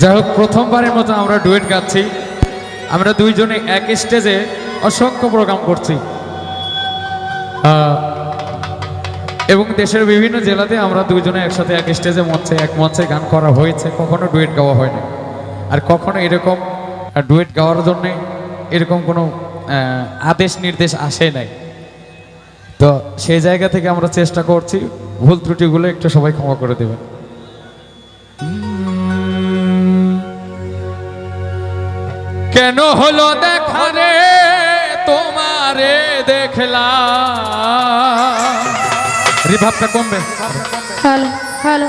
যাই হোক, প্রথমবারের মতো আমরা ডুয়েট গাচ্ছি। আমরা দুইজনে এক স্টেজে অসংখ্য প্রোগ্রাম করছি। এবং দেশের বিভিন্ন জেলাতে আমরা দুইজনে একসাথে এক স্টেজে মঞ্চে, এক মঞ্চে গান করা হয়েছে। কখনো ডুয়েট গাওয়া হয়নি। আর কখনো এরকম ডুয়েট গাওয়ার জন্য এরকম কোনো আদেশ নির্দেশ আসে নাই। তো সেই জায়গা থেকে আমরা চেষ্টা করছি, ভুল ত্রুটিগুলো একটু সবাই ক্ষমা করে দেবেন। কেন হলো দেখা রে? তোমারে দেখলাম। রিভাবটা কমবে। Hello hello.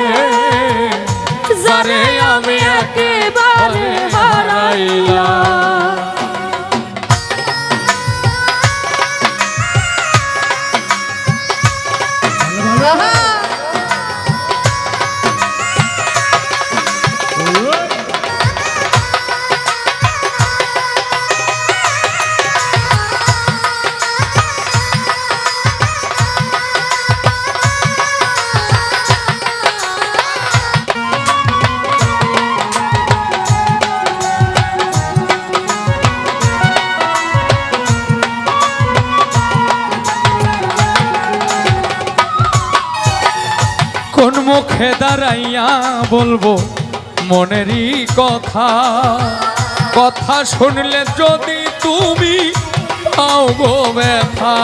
একেবারে হারাইলাম মুখে দাঁড়াইয়া বলব মনেরই কথা। কথা শুনলে যদি তুমি পাও গো ব্যথা।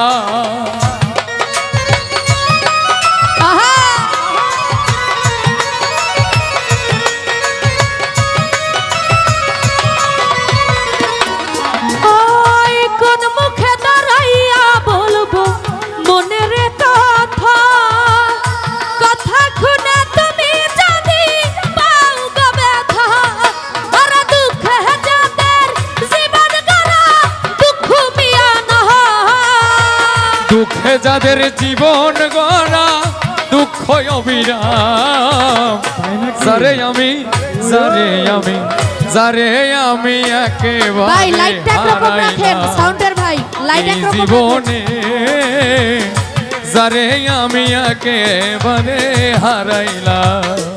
যাদের জীবন গড়া দুঃখ অবিরাম। যারে আমি সারে আমি সারে আমি একেবারে। জীবনে সারে আমি একেবারে হারাইলাম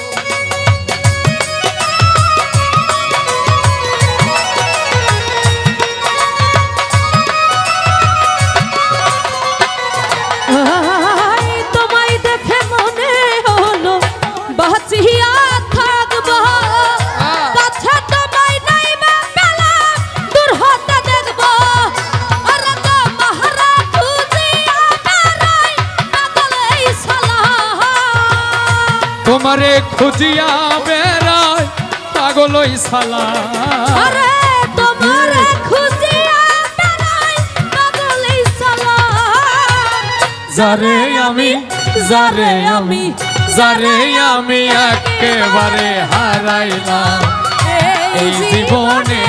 তোমারে খুঁজিয়া বেড়ায় পাগলই সালা। আরে তোমারে খুঁজিয়া পাগল শালা। যারে আমি যারে আমি যারে আমি একেবারে হারাইলাম এই জীবনে।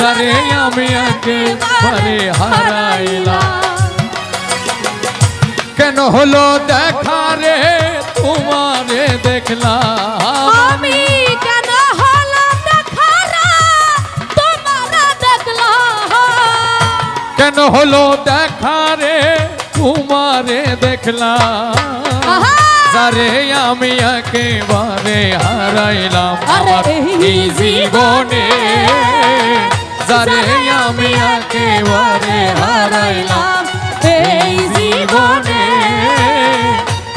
যারে আমি একেবারে হারাইলাম। কেন হলো দেখা রে? তোমারে দেখলাম আমি কেন হলো দেখারা তোমারা দেখলাম কেন হলো দেখা রে তোমারে দেখলাম আহা! যারে আমি একেবারে হারাইলাম আরে আমার এই জীবনে যারে আমি একেবারে হারাইলাম এই জীবনে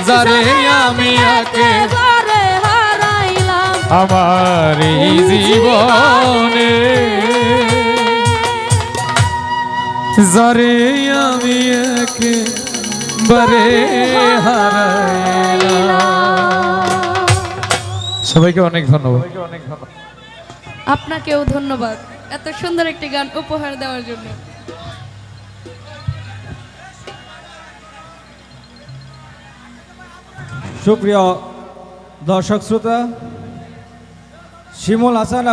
যারে আমি একে একেবারে হারাইলাম। আমার এই জীবনে যারে আমি একেবারে হারাইলাম। সবাইকে অনেক ধন্যবাদ। আপনাকেও ধন্যবাদ এত সুন্দর একটি গান উপহার দেওয়ার জন্য। সুপ্রিয় দর্শক শ্রোতা শিমুল হাসান